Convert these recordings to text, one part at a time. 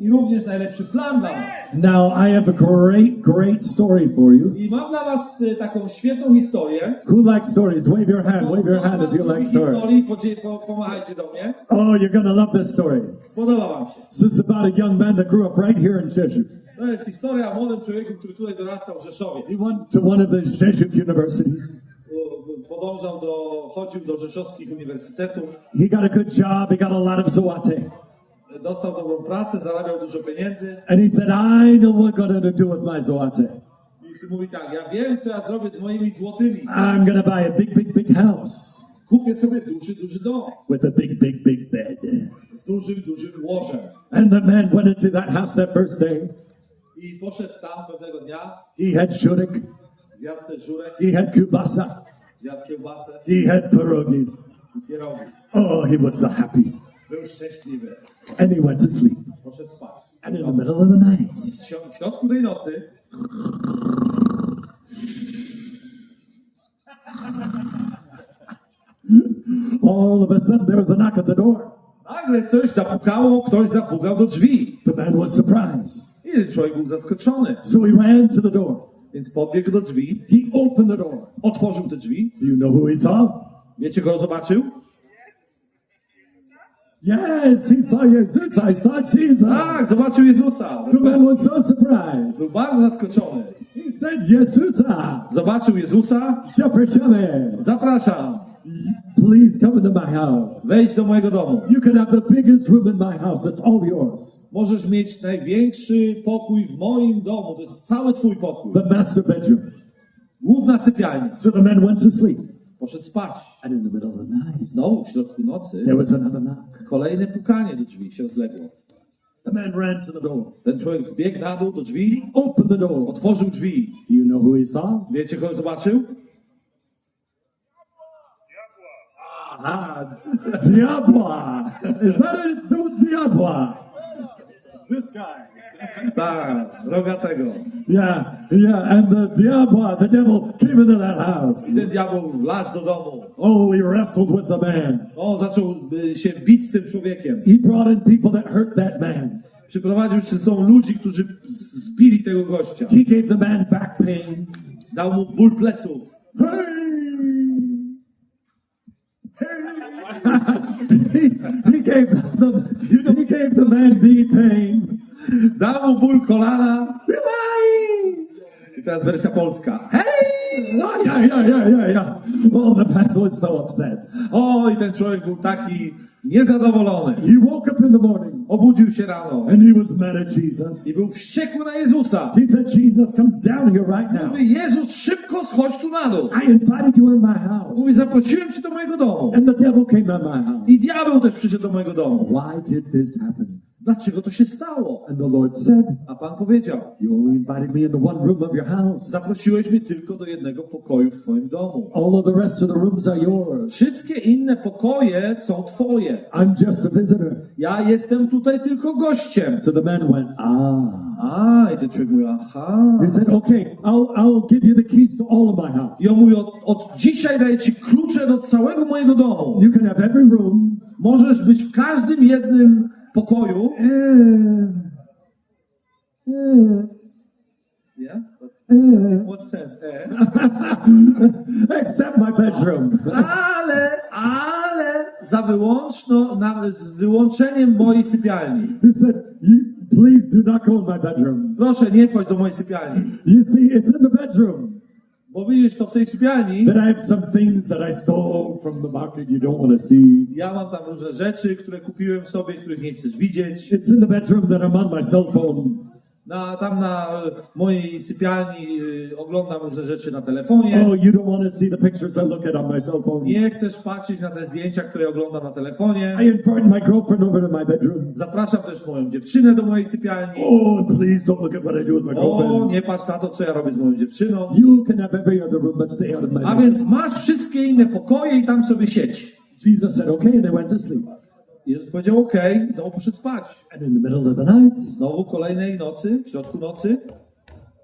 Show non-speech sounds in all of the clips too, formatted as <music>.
i również najlepszy plan dla was. Now, I have a great, great story for you. I mam dla was y, taką świetną historię. Who likes stories? Wave your hand. Wave your hand if you like stories. historii, podzie- po, pomachajcie do mnie. Oh, you're to love this story. Spodoba wam się. This is about a young man that grew up right here in Rzeszów. To jest historia o młodym człowieku, który tutaj dorastał w Rzeszowie. He went to one of the Rzeszów universities. Podążał do, chodził do rzeszowskich uniwersytetów, He got a good job. He got a lot of zawate. Dostał dobrą pracę, zarabiał dużo pieniędzy. And he said, I know what going to do with my zawate. I mówi tak, ja wiem, co ja zrobię z moimi złotymi. I'm going to buy a big, big, big house Kupię sobie duży, duży dom with a big, big, big bed. z dużym, dużym łożem. And the man went into that house that first day. I poszedł tam pewnego dnia, He had shurek. zjadł sobie żurek, He had kubasa. zjadł kiełbasę He had pierogis. i pierogi. Oh, he was so happy. And he went to sleep. And in the middle of the night, W śro- W środku tej nocy all of a sudden there was a knock at the door. nagle coś zapukało, ktoś zapukał do drzwi. The man was surprised. I ten człowiek był zaskoczony, So he ran to the door. więc podbiegł do drzwi, He opened the door. otworzył te drzwi. Do you know who he saw? Wiecie, kogo zobaczył? Yes, he saw Jesus. I saw Jesus. Tak, zobaczył Jezusa. The man was so surprised. Był bardzo zaskoczony. He said, Jesusa, Zobaczył Jezusa. Zapraszamy. Zapraszam, Please come into my house. wejdź do mojego domu. You can have the biggest room in my house. It's all yours. Możesz mieć największy pokój w moim domu. To jest cały twój pokój. The master bedroom. Główna sypialnia. So the man went to sleep. Poszedł spać. And in the middle of the night, Znowu w środku nocy there was another knock. kolejne pukanie do drzwi się rozległo. The man ran to the door. Ten człowiek zbiegł na dół do drzwi, Opened the door. otworzył drzwi. Do you know who he saw? Wiecie, kogo zobaczył? Ah, Diabła. Is that it? No, Diabła. This guy. Tak, rogatego. Yeah, yeah. And the Diabła, the devil, came into that house. I ten diabeł wlazł do domu. Oh, he wrestled with the man. On zaczął się bić z tym człowiekiem. He brought in people that hurt that man. Przyprowadził się są ludzi, którzy zbili tego gościa. He gave the man back pain. Dał mu ból pleców. Hey! <laughs> he, he gave the he gave the man knee pain. Dał mu ból kolana. I teraz wersja polska. Hej! Oh, yeah, yeah, yeah, yeah, yeah. Oh, the man was so upset. O, i ten człowiek był taki niezadowolony. He woke up in the morning Obudził się rano and he was mad at Jesus. i był wściekły na Jezusa. He said, Jesus, come down here right now. Mówi, Jezus, szybko schodź tu na dół. I invited you in my house. Mówi, zaprosiłem cię do mojego domu. And the devil came in my house. I diabeł też przyszedł do mojego domu. Why did this happen? Dlaczego to się stało? And the Lord said, A Pan powiedział, You only invited me into one room of your house. zaprosiłeś mnie tylko do jednego pokoju w twoim domu. All of the rest of the rooms are yours. Wszystkie inne pokoje są twoje. I'm just a visitor. Ja jestem tutaj tylko gościem. So the man went, Ah. A, i ten człowiek mówi, aha. He said, Okay, I'll, I'll give you the keys to all of my house. I on mówi, od, od dzisiaj daję ci klucze do całego mojego domu. You can have every room. Możesz być w każdym jednym pokoju. Eh, eh, Yeah? eh, What sense? E? <laughs> except my bedroom. Ale, ale za wyłączno, na, z wyłączeniem mojej sypialni. He said, you, Please do not go in my bedroom. Proszę, nie wchodź do mojej sypialni. You see, it's in the bedroom. Bo widzisz, to w tej sypialni But I have some things that I stole from the market you don't want to see. ja mam tam różne rzeczy, które kupiłem sobie, których nie chcesz widzieć. It's in the bedroom that I'm on my cell phone. Na, tam na e, mojej sypialni y, oglądam różne rzeczy na telefonie. Oh, you don't want to see the pictures I look at on my cell phone. Nie chcesz patrzeć na te zdjęcia, które oglądam na telefonie. I invited my girlfriend over to my bedroom. Zapraszam też moją dziewczynę do mojej sypialni. Oh, please don't look at what I do with my O, girlfriend. nie patrz na to, co ja robię z moją dziewczyną. You can have every other room, but stay out of my A bedroom. więc masz wszystkie inne pokoje i tam sobie siedź. Jesus said, okay, and they went to sleep. Jezus powiedział, i znowu poszedł spać. And in the middle of the night, Znowu kolejnej nocy, w środku nocy,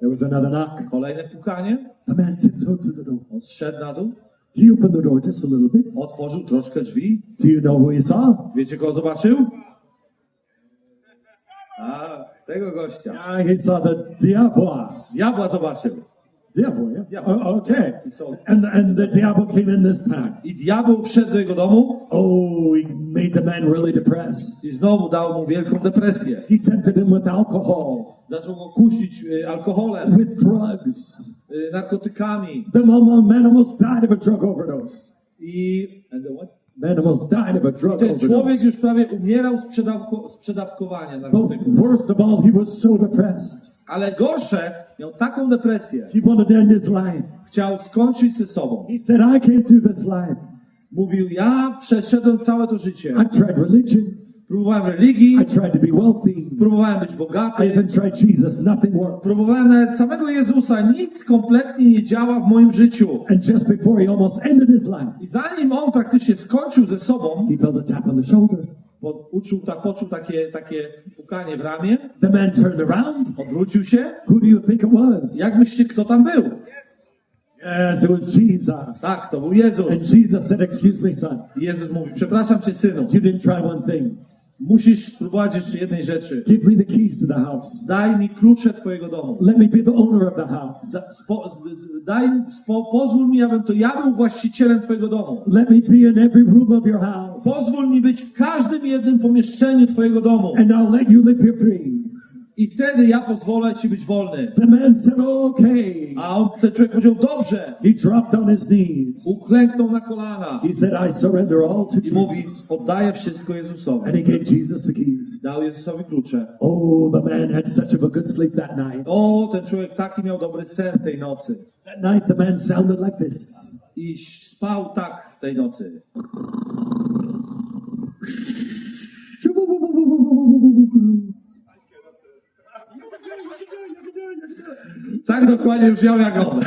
there was another knock. kolejne pukanie. The man tiptoed to the door. On zszedł na dół, He opened the door just a little bit. otworzył troszkę drzwi. Do you know who he saw? Wiecie, kogo zobaczył? A, tego gościa. Yeah, he saw the diabła. Diabła zobaczył. Diabła, yeah? Diabła. Oh, okay. I co? And, and the diablo came in this time. I diabeł wszedł do jego domu Oh, he made the man really depressed. i znowu dał mu wielką depresję. He tempted him with alcohol, Zaczął go kusić y, alkoholem, with drugs. y, narkotykami The man man almost died of a drug overdose. i... And the what? Man almost died of a drug Ten człowiek overdose. już prawie umierał z przedawko, z przedawkowania But narkotyków. worst of all, he was so depressed. Ale gorsze, miał taką depresję. He wanted to end his life. Chciał skończyć ze sobą. He said, I can't do this life. Mówił, ja przeszedłem całe to życie. I tried religion. Próbowałem religii, I tried to be wealthy. próbowałem być I bogaty, even tried Jesus. Nothing worked. próbowałem nawet samego Jezusa. Nic kompletnie nie działa w moim życiu. And just before he almost ended his life, I zanim on praktycznie skończył ze sobą, he felt a tap on the shoulder. bo uczuł, tak, poczuł takie, takie pukanie w ramię, The man turned around. odwrócił się. Who do you think it was? Jak myślicie, kto tam był? Yes, it was Jesus. Tak, to był And Jezus. Jesus said, Excuse me, son. Jezus mówi, przepraszam cię, synu. You didn't try one thing. Musisz spróbować jeszcze jednej rzeczy. Give me the keys to the house. Daj mi klucze twojego domu. Let me be the owner of the house. Da, spo, daj, spo, pozwól mi, abym to ja był właścicielem twojego domu. Let me be in every room of your house. Pozwól mi być w każdym jednym pomieszczeniu twojego domu. And I'll let you live here free. I wtedy ja pozwolę ci być wolny. The man said, Okay. A on, ten człowiek powiedział, dobrze. He dropped on his knees. Uklęknął na kolana. He said, I surrender all to I mówi, oddaję wszystko Jezusowi. And he gave Jesus the keys. Dał Jezusowi klucze. Oh, the man had such a good sleep that night. O, ten człowiek taki miał dobry sen tej nocy. That night, the man sounded like this. I spał tak w tej nocy. Tak dokładnie brzmiał jak on.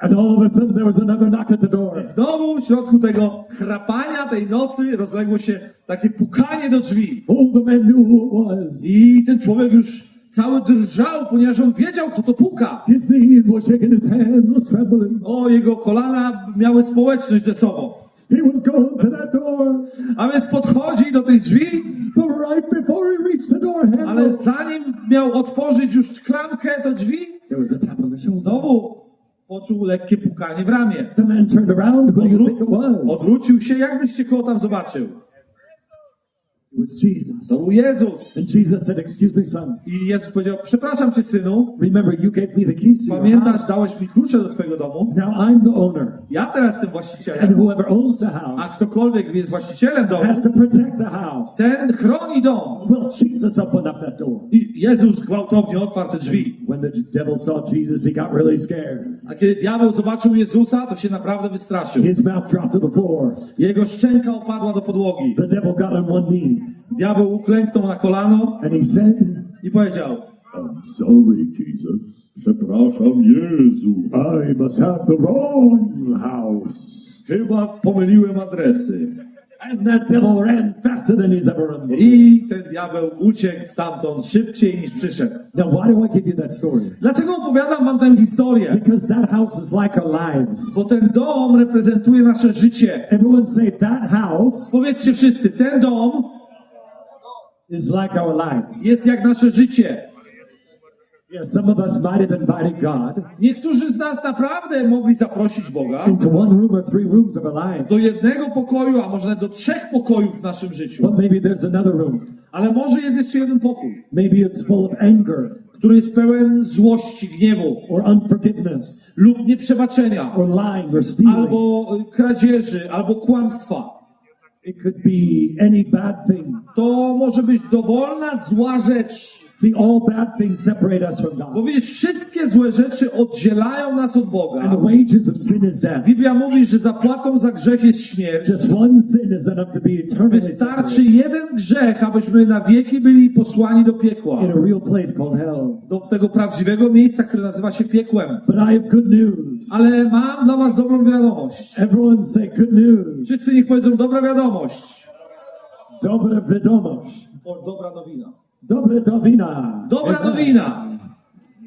And all of a sudden, there was another knock at the door. Znowu w środku tego chrapania tej nocy rozległo się takie pukanie do drzwi. Oh, the man knew who it was. I ten człowiek już cały drżał, ponieważ on wiedział, co to puka. His knees were shaking, his hand was trembling. O, jego kolana miały społeczność ze sobą. He was going to that door. A więc podchodzi do tych drzwi, But right before he reached the door handle, ale zanim miał otworzyć już klamkę do drzwi, there was a tap on the shoulder. znowu poczuł lekkie pukanie w ramię. The man turned around. Who Odwró- odwrócił się, jak byście koło tam zobaczył? It was Jesus. To był Jezus. And Jesus said, Excuse me, son. I Jezus powiedział, przepraszam cię, synu, Remember, you gave me the keys to pamiętasz, dałeś mi klucze do twojego domu? Now I'm the owner. Ja teraz jestem And właścicielem, whoever owns the a house ktokolwiek jest właścicielem domu, has to protect the house. ten chroni dom. Well, Jesus opened up that door. I Jezus gwałtownie otwarł te drzwi. When the devil saw Jesus, he got really scared. A kiedy diabeł zobaczył Jezusa, to się naprawdę wystraszył. His mouth dropped to the floor. Jego szczęka opadła do podłogi. The devil got on one knee Diabeł uklęknął na kolano and he said, i powiedział, I'm sorry, Jesus. Przepraszam, Jezu. I must have the wrong house. chyba pomyliłem adresy. And that devil ran faster than he's ever run. I ten diabeł uciekł stamtąd szybciej niż przyszedł. Now, why do I give you that story? Dlaczego opowiadam wam tę historię? Because that house is like our lives. Bo ten dom reprezentuje nasze życie. Everyone say that house Powiedzcie wszyscy, ten dom is like our lives. jest jak nasze życie. Yes, some of us might have invited God Niektórzy z nas naprawdę mogli zaprosić Boga into one room or three rooms of our life. do jednego pokoju, a może nawet do trzech pokojów w naszym życiu. But maybe there's another room. Ale może jest jeszcze jeden pokój, Maybe it's full of anger który jest pełen złości, gniewu or unforgiveness lub nieprzebaczenia, or lying or stealing. albo y, kradzieży, albo kłamstwa. It could be any bad thing. To może być dowolna, zła rzecz. See, all bad things separate us from God. widzisz, wszystkie złe rzeczy oddzielają nas od And Boga. the wages of sin is death. Biblia mówi, że zapłatą za grzech jest śmierć. Just one sin is enough to be eternally Wystarczy jeden grzech, abyśmy na wieki byli posłani do piekła. in a real place called hell. Do tego prawdziwego miejsca, które nazywa się piekłem. But I have good news. Ale mam dla was dobrą wiadomość. Everyone say good news. Wszyscy niech powiedzą dobra wiadomość. Dobra wiadomość. O, dobra nowina. Dobre nowina. Dobra nowina.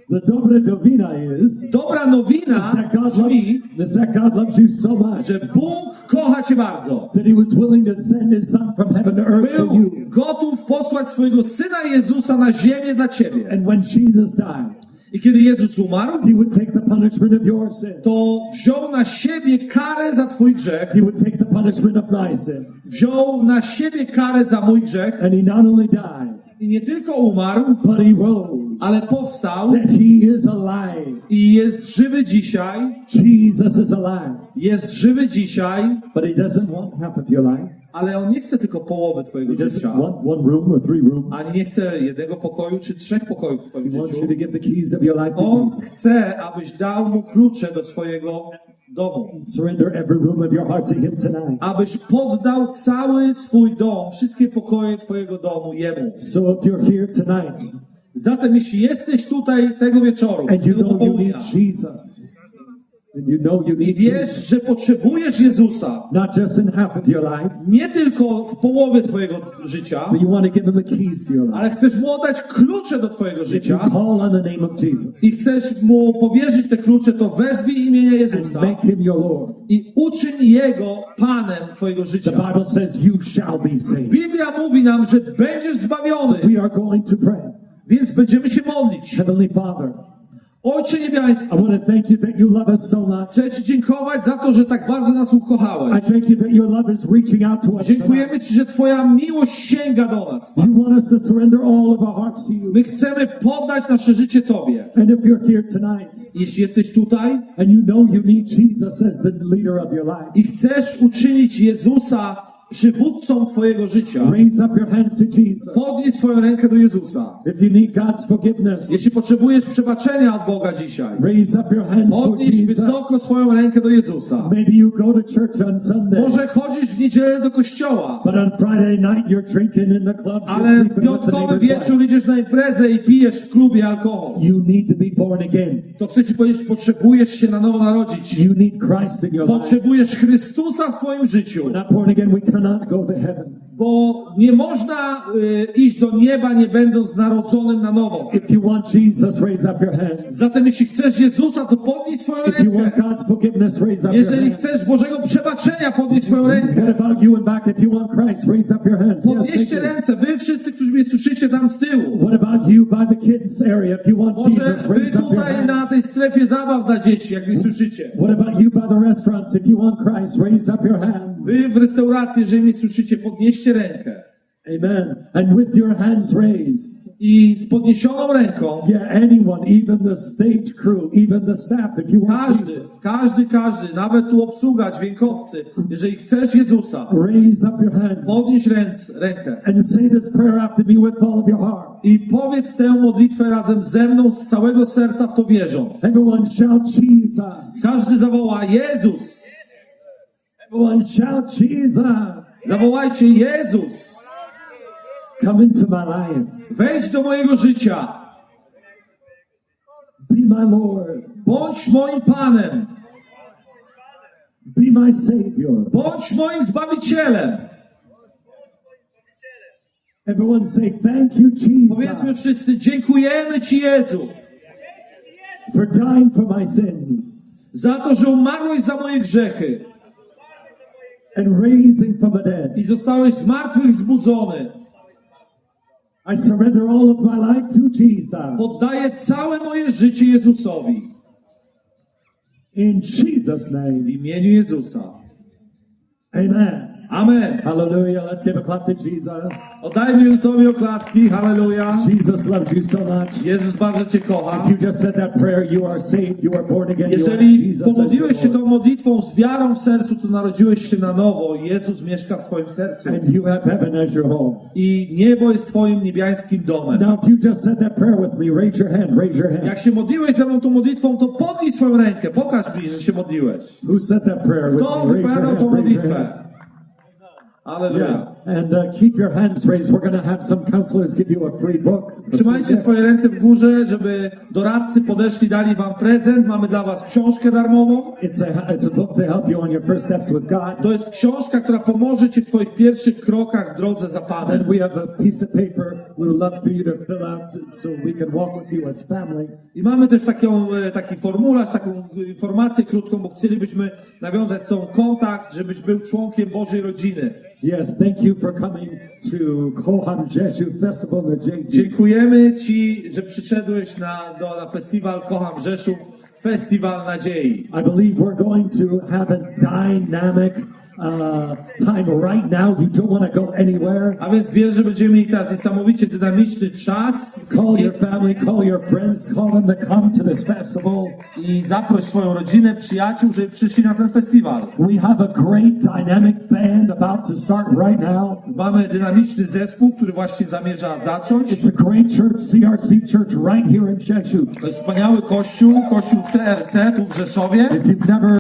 The dobre nowina is Dobra nowina that God, brzmi, loves, that God loves you so much że Bóg kocha cię bardzo. that He was willing to send His Son from heaven to earth for Był you. gotów posłać swojego Syna Jezusa na ziemię dla ciebie. And when Jesus died, I kiedy Jezus umarł, He would take the punishment of your sin. to wziął na siebie karę za twój grzech, He would take the punishment of my sin. wziął na siebie karę za mój grzech And He not only died, i nie tylko umarł, but He rose. ale powstał That He is alive. i jest żywy dzisiaj, Jesus is alive. jest żywy dzisiaj, But He doesn't want half of your life. ale On nie chce tylko połowy twojego He doesn't życia, want one room or three rooms. ani nie chce jednego pokoju czy trzech pokojów w twoim He wants życiu. you to give the keys of your life to On Jesus. chce, abyś dał Mu klucze do swojego domu. Surrender every room of your heart to Him tonight. Abyś poddał cały swój dom, wszystkie pokoje twojego domu Jemu. So if you're here tonight Zatem jeśli jesteś tutaj tego wieczoru, and you tego know you need Jesus, you know you i need wiesz, że potrzebujesz Jezusa, not just in half of your life, nie tylko w połowie twojego życia, but you want to give Him the keys to your life. ale chcesz mu oddać klucze do twojego If you życia call on the name of Jesus i chcesz mu powierzyć te klucze, to wezwij imienia and Jezusa make Him your Lord, i uczyń Jego Panem twojego the życia. Bible says you shall be saved. Biblia mówi nam, że będziesz zbawiony, We are going to pray. więc będziemy się modlić. Heavenly Father, Ojcze Niebiański, I want to thank you that you love us so much. chcę Ci dziękować za to, że tak bardzo nas I ukochałeś. thank you that your love is reaching out to us. tonight. Dziękujemy Ci, że Twoja miłość sięga do nas. You want us to surrender all of our hearts to you. My chcemy poddać nasze życie Tobie. And if you're here tonight Jeśli jesteś tutaj and you know you need Jesus as the leader of your life, i chcesz uczynić Jezusa przywódcą Twojego życia, raise up your hands to Jesus. podnieś swoją rękę do Jezusa. If you need God's forgiveness, Jeśli potrzebujesz przebaczenia od Boga dzisiaj, raise up your hands for podnieś Jesus. wysoko swoją rękę do Jezusa. Maybe you go to church on Sunday, Może chodzisz w niedzielę do kościoła, but on Friday night you're drinking in the clubs, ale w piątkowy wieczór idziesz na imprezę i pijesz w klubie alkohol. You need to be born again. To chcę Ci powiedzieć, potrzebujesz się na nowo narodzić. You need Christ in your life. Potrzebujesz Chrystusa w Twoim życiu. Not born again, we cannot go to heaven. Bo nie można y, iść do nieba, nie będąc narodzonym na nowo. If you want Jesus, raise up your hands. Zatem jeśli chcesz Jezusa, to podnieś swoją If you want rękę. God's forgiveness, raise up your Jeżeli hands. chcesz Bożego przebaczenia, podnieś swoją rękę. What about you in back? If you want Christ, raise up your hands. Yes, thank Podnieście you. ręce, wy wszyscy, którzy mnie słyszycie tam z tyłu. What about you by the kids area? If you want Może Jesus, wy raise up your tutaj hand. na tej strefie zabaw dla dzieci, jak mnie słyszycie. What about you by the restaurants? If you want Christ, raise up your hand. Wy w restauracji, jeżeli mnie słyszycie, podnieście rękę. Amen. And with your hands raised, I z podniesioną ręką yeah, anyone, even the stage crew, even the staff, if you want Każdy, Jesus, każdy, każdy, nawet tu obsługa, dźwiękowcy, jeżeli chcesz Jezusa, raise up your hand podnieś ręce, rękę and say this prayer after me with all of your heart. i powiedz tę modlitwę razem ze mną z całego serca w to wierząc. Everyone shout Jesus. Każdy zawoła Jezus. Everyone shout Jesus. Zawołajcie Jezus. Come into my life. Wejdź do mojego życia. Be my Lord. Bądź moim Panem. Be my Savior. Bądź moim Zbawicielem. Everyone say, Thank you, Powiedzmy Jesus, wszyscy, dziękujemy Ci Jezu for dying for my sins za to, że umarłeś za moje grzechy and raising from the dead. i zostałeś z martwych zbudzony. I surrender all of my life to Jesus. Poddaję całe moje życie Jezusowi. In Jesus' W name. imieniu Jezusa. Amen. Amen. Hallelujah. Let's give a clap to Jesus. Oddajmy Jezusowi oklaski. Halleluja. Jesus loves you so much. Jezus bardzo Cię kocha. If you just said that prayer, you are saved, you are born again, Jeżeli pomodliłeś się tą modlitwą z wiarą w sercu, to narodziłeś się na nowo. Jezus mieszka w Twoim sercu. and you have heaven as your home. I niebo jest Twoim niebiańskim domem. Now, if you just said that prayer with me, raise your hand, raise your hand. Jak się modliłeś ze mną tą modlitwą, to podnij swoją rękę. Pokaż mi, że się modliłeś. Who said that prayer with Kto me? Raise your hand, tą modlitwę? Hand. Aleluja. Yeah. and uh, keep your hands raised. We're going to have some counselors give you a free book. Trzymajcie swoje ręce w górze, żeby doradcy podeszli, dali wam prezent. Mamy dla was książkę darmową. It's a, it's a book to help you on your first steps with God. To jest książka, która pomoże ci w twoich pierwszych krokach w drodze za And Panem. we have a piece of paper we would love for you to fill out so we can walk with you as family. I mamy też taką, e, taki formularz, taką informację krótką, bo chcielibyśmy nawiązać z tą kontakt, żebyś był członkiem Bożej rodziny. Yes, thank you for coming to Jeju Festival JG. Dziękujemy Ci, że przyszedłeś na, do, na festiwal Kocham Rzeszów, Festiwal Nadziei. I believe we're going to have a dynamic time right now. You don't want to go anywhere. A więc wierzę, że będziemy mieli teraz niesamowicie dynamiczny czas Call your family, call your friends, call them to come to this festival. i zaproś swoją rodzinę, przyjaciół, żeby przyszli na ten festiwal. We have a great dynamic band about to start right now. Mamy dynamiczny zespół, który właśnie zamierza zacząć. It's a great church, CRC Church, right here in Jeju. To jest wspaniały kościół, kościół CRC tu w Rzeszowie.